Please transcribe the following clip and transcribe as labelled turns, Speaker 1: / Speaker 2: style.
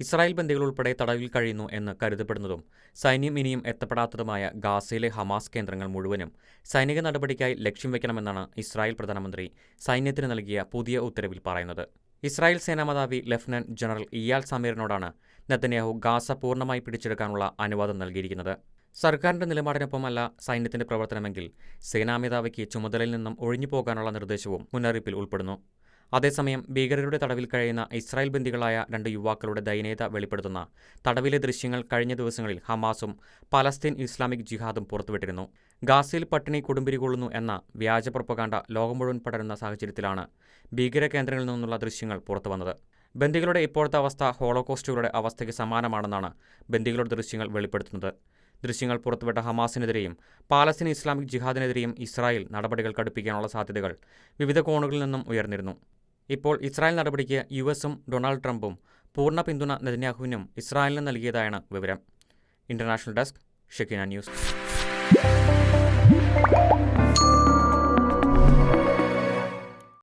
Speaker 1: Israel ബന്ദികൾ ഉൾപ്പെടെ തടവിൽ കഴിയുന്നു എന്ന് കരുതപ്പെടുന്നതും സൈന്യം ഇനിയും എത്തപ്പെടാത്തതുമായ ഗാസയിലെ ഹമാസ് കേന്ദ്രങ്ങൾ മുഴുവനും സൈനിക നടപടിക്കായി ലക്ഷ്യം വയ്ക്കണമെന്നാണ് ഇസ്രായേൽ പ്രധാനമന്ത്രി സൈന്യത്തിന് നൽകിയ പുതിയ ഉത്തരവിൽ പറയുന്നത്. ഇസ്രായേൽ സേനാ മേധാവി ലഫ്റ്റനന്റ് ജനറൽ ഇയാൽ സമീറിനോടാണ് നെതന്യാഹു ഗാസ പൂർണമായി പിടിച്ചെടുക്കാനുള്ള അനുവാദം നൽകിയിരിക്കുന്നത്. സർക്കാരിന്റെ നിലപാടിനൊപ്പമല്ല സൈന്യത്തിന്റെ പ്രവർത്തനമെങ്കിൽ സേനാ മേധാവിക്ക് ചുമതലയിൽ നിന്നും ഒഴിഞ്ഞു പോകാനുള്ള നിർദ്ദേശവും മുന്നറിയിപ്പിൽ ഉൾപ്പെടുന്നു. അതേസമയം ഭീകരരുടെ തടവിൽ കഴിയുന്ന ഇസ്രായേൽ ബന്ദികളായ രണ്ട് യുവാക്കളുടെ ദയനീയത വെളിപ്പെടുത്തുന്ന തടവിലെ ദൃശ്യങ്ങൾ കഴിഞ്ഞ ദിവസങ്ങളിൽ ഹമാസും പലസ്തീൻ ഇസ്ലാമിക് ജിഹാദും പുറത്തുവിട്ടിരുന്നു. ഗാസയിൽ പട്ടിണി കൊടുമ്പിരി കൊള്ളുന്നു എന്ന വ്യാജ പ്രൊപ്പകാണ്ട ലോകം മുഴുവൻ പടരുന്ന സാഹചര്യത്തിലാണ് ഭീകര കേന്ദ്രങ്ങളിൽ നിന്നുള്ള ദൃശ്യങ്ങൾ പുറത്തുവന്നത്. ബന്ദികളുടെ ഇപ്പോഴത്തെ അവസ്ഥ ഹോളോകോസ്റ്റുകളുടെ അവസ്ഥയ്ക്ക് സമാനമാണെന്നാണ് ബന്ദികളുടെ ദൃശ്യങ്ങൾ വെളിപ്പെടുത്തുന്നത്. ദൃശ്യങ്ങൾ പുറത്തുവിട്ട ഹമാസിനെതിരെയും പാലസ്തീൻ ഇസ്ലാമിക് ജിഹാദിനെതിരെയും ഇസ്രായേൽ നടപടികൾ കടുപ്പിക്കാനുള്ള സാധ്യതകൾ വിവിധ കോണുകളിൽ നിന്നും ഉയർന്നിരുന്നു. ഇപ്പോൾ ഇസ്രായേൽ നടപടിക്ക് യു എസും ഡൊണാൾഡ് ട്രംപും പൂർണ പിന്തുണ നെതന്യാഹുവിനും ഇസ്രായേലിന് നൽകിയതായാണ് വിവരം. International desk Shekinah news.